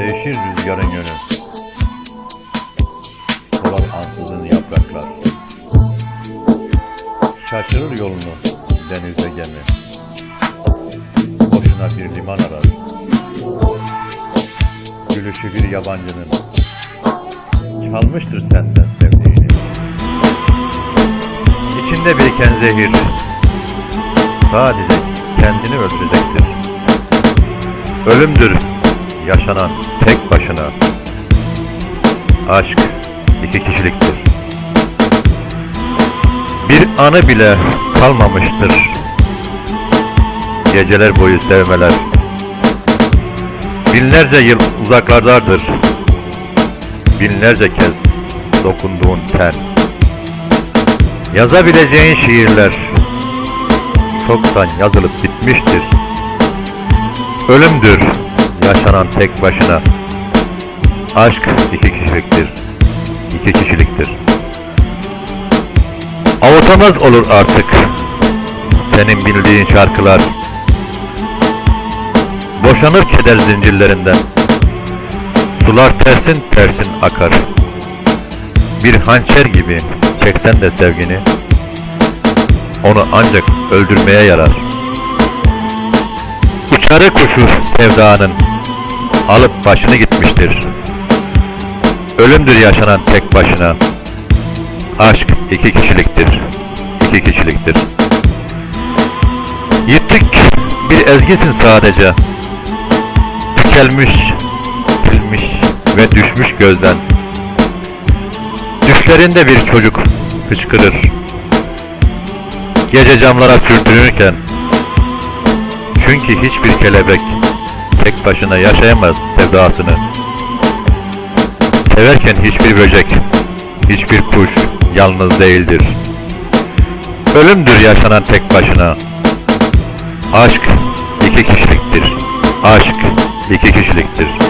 Değişir rüzgarın yönü. Solar ansızın yapraklar. Şaşırır yolunu denizde gemi. Boşuna bir liman arar. Gülüşü bir yabancının. Çalmıştır senden sevdiğini. İçinde biriken zehir. Sadece kendini öldürecektir. Ölümdür yaşanan tek başına. Aşk iki kişiliktir. Bir anı bile kalmamıştır. Geceler boyu sevmeler. Binlerce yıl uzaklardadır. Binlerce kez dokunduğun ten. Yazabileceğin şiirler çoktan yazılıp bitmiştir. Ölümdür yaşanan tek başına. Aşk iki kişiliktir. İki kişiliktir. Avutamaz olur artık senin bildiğin şarkılar. Boşanır keder zincirlerinden. Sular tersin tersin akar. Bir hançer gibi çeksen de sevgini, onu ancak öldürmeye yarar. Uçarı kuşu sevdanın alıp başını gitmiştir. Ölümdür yaşanan tek başına. Aşk iki kişiliktir. İki kişiliktir. Yitik bir ezgisin sadece. Tükelmiş, silmiş ve düşmüş gözden. Düşlerinde bir çocuk hıçkırır. Gece camlara sürtünürken. Çünkü hiçbir kelebek tek başına yaşayamaz sevdasını. Severken hiçbir böcek, hiçbir kuş yalnız değildir. Ölümdür yaşanan tek başına. Aşk iki kişiliktir. Aşk iki kişiliktir.